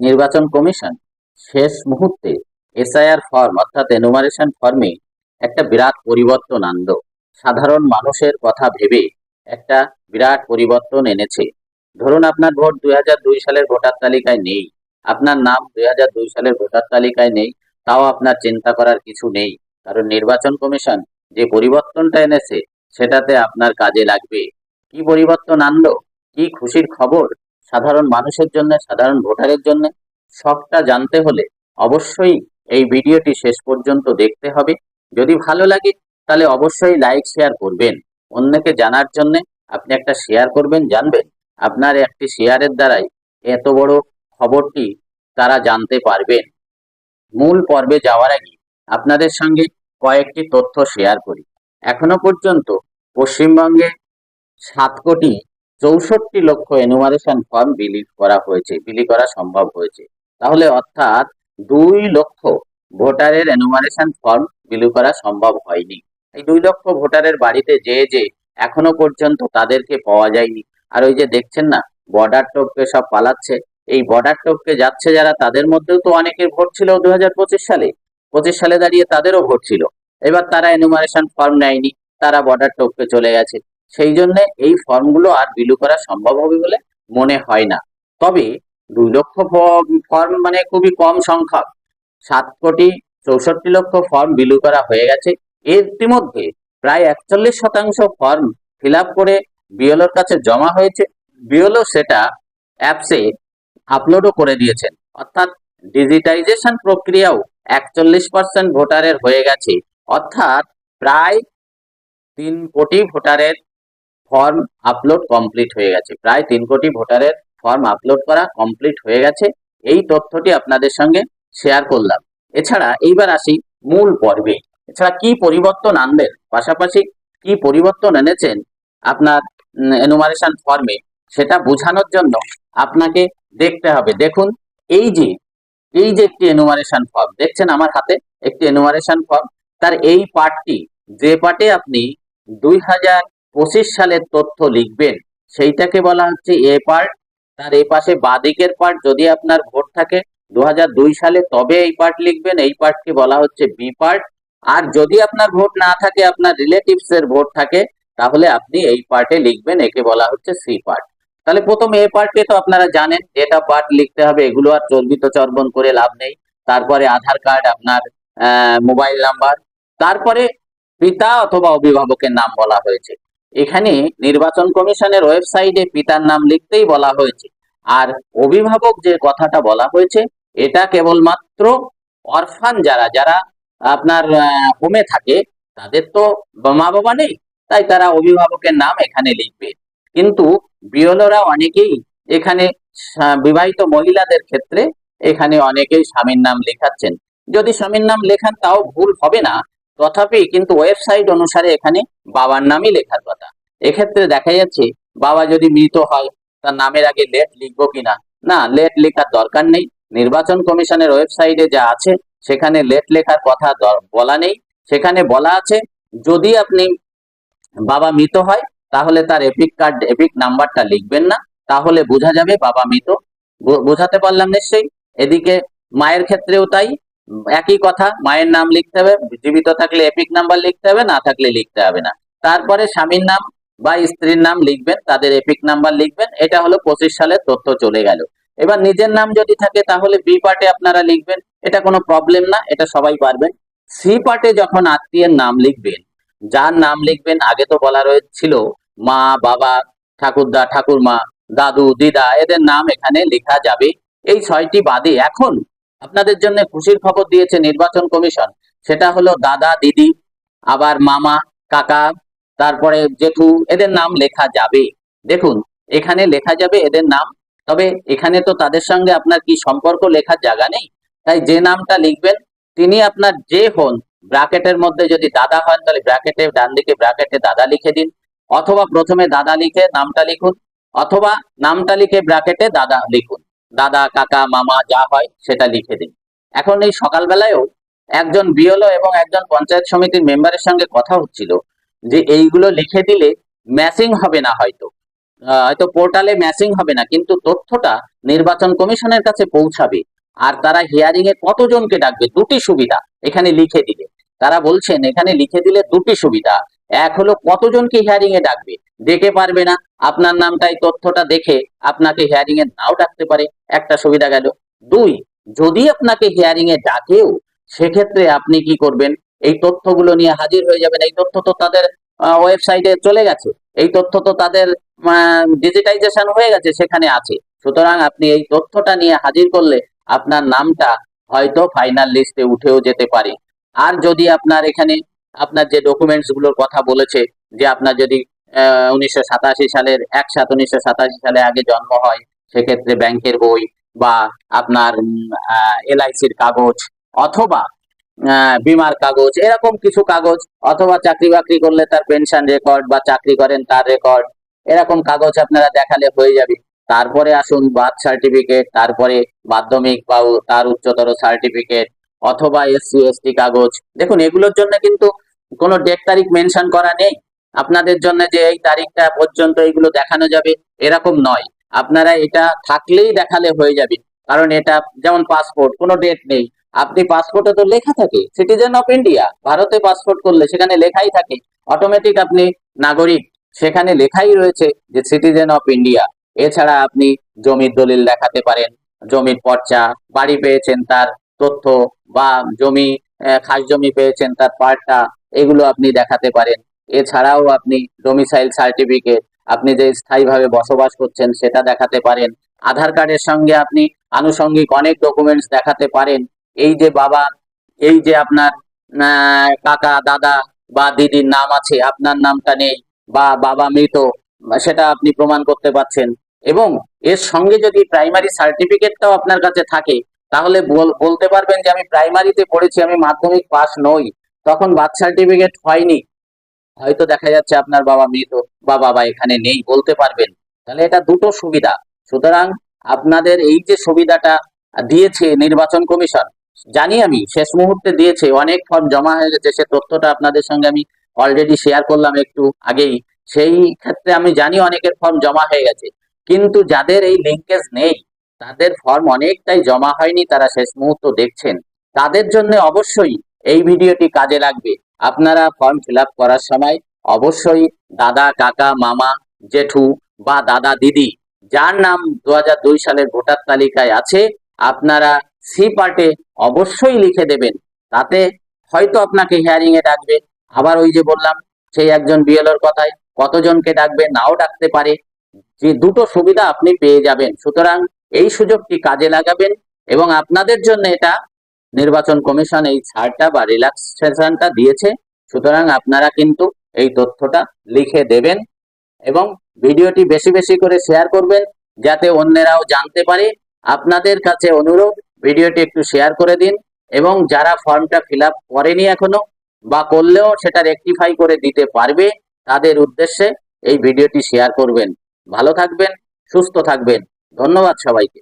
নির্বাচন কমিশন শেষ মুহূর্তে এসআইআর ফর্ম, অর্থাৎ এনুমারেশন ফর্মে একটা বিরাট পরিবর্তন আনলো। সাধারণ মানুষের কথা ভেবে একটা বিরাট পরিবর্তন এনেছে। ধরুন আপনার ভোট দুই হাজার দুই সালের ভোটার তালিকায় নেই, আপনার নাম দুই হাজার দুই সালের ভোটার তালিকায় নেই, তাও আপনার চিন্তা করার কিছু নেই। কারণ নির্বাচন কমিশন যে পরিবর্তনটা এনেছে, সেটাতে আপনার কাজে লাগবে। কি পরিবর্তন আনলো? কি খুশির খবর? সাধারণ মানুষের জন্য, সাধারণ ভোটারের জন্য, সবটা জানতে হলে অবশ্যই এই ভিডিওটি শেষ পর্যন্ত দেখতে হবে। যদি ভালো লাগে, তাহলে অবশ্যই লাইক, শেয়ার করবেন। অন্যকে জানার জন্য আপনি একটা শেয়ার করবেন, জানবেন আপনার একটি শেয়ারের দ্বারাই এত বড় খবরটি তারা জানতে পারবেন। মূল পর্বে যাওয়ার আগে আপনাদের সঙ্গে কয়েকটি তথ্য শেয়ার করি। এখনও পর্যন্ত পশ্চিমবঙ্গে সাত কোটি চৌষট্টি লক্ষ এনুমারেশন ফর্ম বিলি করা হয়েছে বিলি করা সম্ভব হয়েছে। তাহলে অর্থাৎ দুই লক্ষ ভোটারের এনুমারেশন ফর্ম বিলি করা সম্ভব হয়নি। এই দুই লক্ষ ভোটারের বাড়িতে যে যে এখনও পর্যন্ত তাদেরকে পাওয়া যায়নি। আর ওই যে দেখছেন না বর্ডার টোপকে সব পালাচ্ছে। এই বর্ডার টোপকে যাচ্ছে যারা, তাদের মধ্যেও তো অনেকের ভোট ছিল দুই হাজার পঁচিশ সালে। পঁচিশ সালে দাঁড়িয়ে তাদেরও ভোট ছিল। এবার তারা এনুমারেশন ফর্ম নেয়নি, তারা বর্ডার টোপকে চলে গেছে। সেই জন্য এই ফর্মগুলো আর বিলু করা সম্ভব হবে বলে মনে হয় না। তবে দুই লক্ষ ফর্ম মানে খুবই কম সংখ্যক। সাত কোটি চৌষট্টি লক্ষ ফর্ম বিলু করা হয়ে গেছে। এর ইতিমধ্যে প্রায় একচল্লিশ শতাংশ ফর্ম ফিল করে বিএলওর কাছে জমা হয়েছে। বিএলও সেটা অ্যাপসে আপলোডও করে দিয়েছেন। অর্থাৎ ডিজিটাইজেশন প্রক্রিয়াও একচল্লিশ পার্সেন্ট ভোটারের হয়ে গেছে। অর্থাৎ প্রায় তিন কোটি ভোটারের ফর্ম আপলোড কমপ্লিট হয়ে গেছে। প্রায় তিন কোটি ভোটারের ফর্ম আপলোড করা কমপ্লিট হয়ে গেছে। এই তথ্যটি আপনাদের সঙ্গে শেয়ার করলাম। এছাড়া এইবার আসি মূল পর্বে। এছাড়া কি পরিবর্তন আনবেন পাশাপাশি কি পরিবর্তন এনেছেন আপনার এনুমারেশন ফর্মে সেটা বোঝানোর জন্য আপনাকে দেখতে হবে। দেখুন, এই যে এই যে একটি এনুমারেশন ফর্ম দেখছেন আমার হাতে একটি এনুমারেশন ফর্ম তার এই পার্টটি যে পার্টে আপনি দুই হাজার পঁচিশ সালের তথ্য লিখবেন। সেইটাকে বলা হচ্ছে এ পার্ট। তার এ পাশে বাদিকের পার্ট যদি আপনার ভোট থাকে দু হাজার দুই সালে তবে এই পার্ট লিখবেন। এই পার্টকে বলা হচ্ছে বি পার্ট। আর যদি আপনার ভোট না থাকে, আপনার রিলেটিভস এর ভোট থাকে, তাহলে আপনি এই পার্টে লিখবেন। একে বলা হচ্ছে সি পার্ট। তাহলে প্রথম এ পার্টে তো আপনারা জানেন, ডেটা পার্ট লিখতে হবে। এগুলো আর চর্বিত চর্বণ করে লাভ নেই। তারপরে আধার কার্ড, আপনার মোবাইল নাম্বার। তারপরে পিতা অথবা অভিভাবকের নাম বলা হয়েছে। এখানে নির্বাচন কমিশনের ওয়েবসাইটে পিতার নাম লিখতেই বলা হয়েছে। আর অভিভাবক যে কথাটা বলা হয়েছে, এটা কেবলমাত্র অরফান যারা যারা আপনার হোমে থাকে, তাদের তো মা বাবা নেই, তাই তারা অভিভাবকের নাম এখানে লিখবে। কিন্তু বিয়লরা অনেকেই এখানে বিবাহিত মহিলাদের ক্ষেত্রে এখানে অনেকেই স্বামীর নাম লেখাচ্ছেন। যদি স্বামীর নাম লেখান, তাও ভুল হবে না। তথাপি কিন্তু ওয়েবসাইট অনুসারে এখানে বাবার নামই লেখার কথা। এক্ষেত্রে দেখা যাচ্ছে, বাবা যদি মৃত হয়, তার নামের আগে লেট লিখব কিনা? না লেট লেখার দরকার নেই। নির্বাচন কমিশনের ওয়েবসাইটে যা আছে, সেখানে লেট লেখার কথা বলা নেই। সেখানে বলা আছে, যদি আপনি বাবা মৃত হয়, তাহলে তার এপিক কার্ড, এপিক নাম্বারটা লিখবেন না। তাহলে বোঝা যাবে বাবা মৃত। বোঝাতে পারলাম নিশ্চয়ই? এদিকে মায়ের ক্ষেত্রেও তাই। একই কথা, মায়ের নাম লিখতে হবে, জীবিত থাকলে এপিক নাম্বার লিখতে হবে, না থাকলে লিখতে হবে না। তারপরে স্বামীর নাম বা স্ত্রীর নাম লিখবেন, তাদের এপিক নাম্বার লিখবেন, এটা হলো পঁচিশ সালের তথ্য চলে গেল। এবার নিজের নাম যদি থাকে, তাহলে বি পার্টে আপনারা লিখবেন, এটা কোনো প্রবলেম না, এটা সবাই পারবেন। সি পার্টে যখন আত্মীয়ের নাম লিখবেন, যার নাম লিখবেন, আগে তো বলা রয়েছিল মা, বাবা, ঠাকুরদা, ঠাকুরমা, দাদু, দিদা, এদের নাম এখানে লেখা যাবে। এই ছয়টি বাদে এখন আপনাদের জন্য খুশির খবর দিয়েছে নির্বাচন কমিশন। সেটা হলো দাদা, দিদি, আবার মামা, কাকা, তারপরে জেঠু, এদের নাম লেখা যাবে। দেখুন, এখানে লেখা যাবে এদের নাম, তবে এখানে তো তাদের সঙ্গে আপনার কি সম্পর্ক লেখার জায়গা নেই? তাই যে নামটা লিখবেন, তিনি আপনার যে হন, ব্র্যাকেটের মধ্যে যদি দাদা হন, তাহলে ব্র্যাকেটে ডান দিকে ব্র্যাকেটে দাদা লিখে দিন। অথবা প্রথমে দাদা লিখে নামটা লিখুন, অথবা নামটা লিখে ব্র্যাকেটে দাদা লিখুন। দাদা, কাকা, মামা যা হয় সেটা লিখে দিন। এখন এই সকালবেলায়ও একজন বিএলও এবং একজন পঞ্চায়েত সমিতির মেম্বারের সঙ্গে কথা হচ্ছিল যে এইগুলো লিখে দিলে ম্যাচিং হবে না হয়তো। হয়তো পোর্টালে ম্যাচিং হবে না, কিন্তু তথ্যটা নির্বাচন কমিশনের কাছে পৌঁছাবে আর তারা হিয়ারিং এ কতজনকে ডাকবে দুটি সুবিধা এখানে লিখে দিলে তারা বলছেন, এখানে লিখে দিলে দুটি সুবিধা। এক হলো কতজনকে হিয়ারিং এ ডাকবে? ডেকে পারবে না। আপনার নামটা এই তথ্যটা দেখে আপনাকে হিয়ারিং এ নাও ডাকতে পারে। একটা সুবিধা গেল। দুই, যদি আপনাকে হিয়ারিং এ ডাকেও, সেক্ষেত্রে আপনি কি করবেন? এই তথ্যগুলো নিয়ে হাজির হয়ে যাবেন। এই তথ্য তো তাদের ওয়েবসাইটে চলে গেছে। এই তথ্য তো তাদের ডিজিটাইজেশন হয়ে গেছে, সেখানে আছে। সুতরাং আপনি এই তথ্যটা নিয়ে হাজির করলে আপনার নামটা হয়তো ফাইনাল লিস্টে উঠেও যেতে পারে। আর যদি আপনার এখানে আপনার যে ডকুমেন্টসগুলোর কথা বলেছে, যে আপনার যদি উনিশশো সাতাশি সালের এক সাত উনিশশো সালে আগে জন্ম হয়, সেক্ষেত্রে ব্যাংকের বই বা আপনার এলআইসির কাগজ অথবা বিমার কাগজ, এরকম কিছু কাগজ, অথবা চাকরি বাকরি করলে তার পেনশন রেকর্ড বা চাকরি করেন তার রেকর্ড এরকম কাগজ আপনারা দেখালে হয়ে যাবে। তারপরে আসুন বার্থ সার্টিফিকেট তারপরে মাধ্যমিক বা তার উচ্চতর সার্টিফিকেট অথবা এসসি, এসটি কাগজ। দেখুন, এগুলোর জন্য কিন্তু কোনো ডেট তারিখ মেনশন করা নেই। আপনাদের জন্য যে এই তারিখটা পর্যন্ত এগুলো দেখানো যাবে, এরকম নয়। আপনারা এটা থাকলেই দেখালে হয়ে যাবে। কারণ এটা যেমন পাসপোর্ট কোনো ডেট নেই। আপনি পাসপোর্টে তো লেখা থাকে সিটিজেন অফ ইন্ডিয়া ভারতে পাসপোর্ট করলে সেখানে লেখাই থাকে। অটোমেটিক আপনি নাগরিক, সেখানে লেখাই রয়েছে যে সিটিজেন অফ ইন্ডিয়া এছাড়া আপনি জমির দলিল দেখাতে পারেন, জমির পর্চা, বাড়ি পেয়েছেন তার তথ্য বা জমি খাস জমি পেয়েছেন তার পার্টটা, এগুলো আপনি দেখাতে পারেন। এছাড়াও আপনি ডোমিসাইল সার্টিফিকেট আপনি যে স্থায়ীভাবে বসবাস করছেন সেটা দেখাতে পারেন। আধার কার্ডের সঙ্গে আপনি আনুষঙ্গিক অনেক ডকুমেন্টস দেখাতে পারেন। এই যে বাবা, এই যে আপনার কাকা, দাদা বা দিদির নাম আছে, আপনার নামটা নেই বা বাবা মৃত, সেটা আপনি প্রমাণ করতে পারছেন। এবং এর সঙ্গে যদি প্রাইমারি সার্টিফিকেটটাও আপনার কাছে থাকে তাহলে বল- বলতে পারবেন যে আমি প্রাইমারিতে পড়েছি, আমি মাধ্যমিক পাস নই। তখন বার্থ সার্টিফিকেট হয়নি। হয়তো দেখা যাচ্ছে আপনার বাবা মৃত, বা বাবা এখানে নেই, বলতে পারবেন। তাহলে এটা দুটো সুবিধা। সুতরাং আপনাদের এই যে সুবিধাটা দিয়েছে নির্বাচন কমিশন, জানি আমি, শেষ মুহূর্তে দিয়েছে, অনেক ফর্ম জমা হয়ে গেছে, সে তথ্যটা আপনাদের সঙ্গে আমি অলরেডি শেয়ার করলাম একটু আগেই। সেই ক্ষেত্রে আমি জানি অনেকের ফর্ম জমা হয়ে গেছে। কিন্তু যাদের এই লিঙ্কেজ নেই তাদের ফর্ম অনেকটাই জমা হয়নি তারা শেষ মুহূর্ত দেখছেন। তাদের জন্য অবশ্যই এই ভিডিওটি কাজে লাগবে। আপনারা ফর্ম ফিল করার সময় অবশ্যই দাদা, কাকা, মামা, জেঠু বা দাদা, দিদি, যার নাম দু হাজার দুই সালের ভোটার তালিকায় আছে, আপনারা সি পার্টে অবশ্যই লিখে দেবেন। তাতে হয়তো আপনাকে হিয়ারিং এ ডাকবে। আবার ওই যে বললাম, সেই একজন বিএলওর কথায় কতজনকে ডাকবে নাও ডাকতে পারে। যে দুটো সুবিধা আপনি পেয়ে যাবেন। সুতরাং এই সুযোগটি কাজে লাগাবেন এবং আপনাদের জন্য এটা নির্বাচন কমিশন এই ছাড়টা বা রিল্যাক্সেশনটা দিয়েছে। সুতরাং আপনারা কিন্তু এই তথ্যটা লিখে দেবেন এবং ভিডিওটি বেশি বেশি করে শেয়ার করবেন যাতে অন্যেরাও জানতে পারে। আপনাদের কাছে অনুরোধ, ভিডিওটি একটু শেয়ার করে দিন এবং যারা ফর্মটা ফিল করেনি এখনও বা করলেও সেটা রেকটিফাই করে দিতে পারবে, তাদের উদ্দেশ্যে এই ভিডিওটি শেয়ার করবেন। ভালো থাকবেন, সুস্থ থাকবেন। ধন্যবাদ সবাইকে।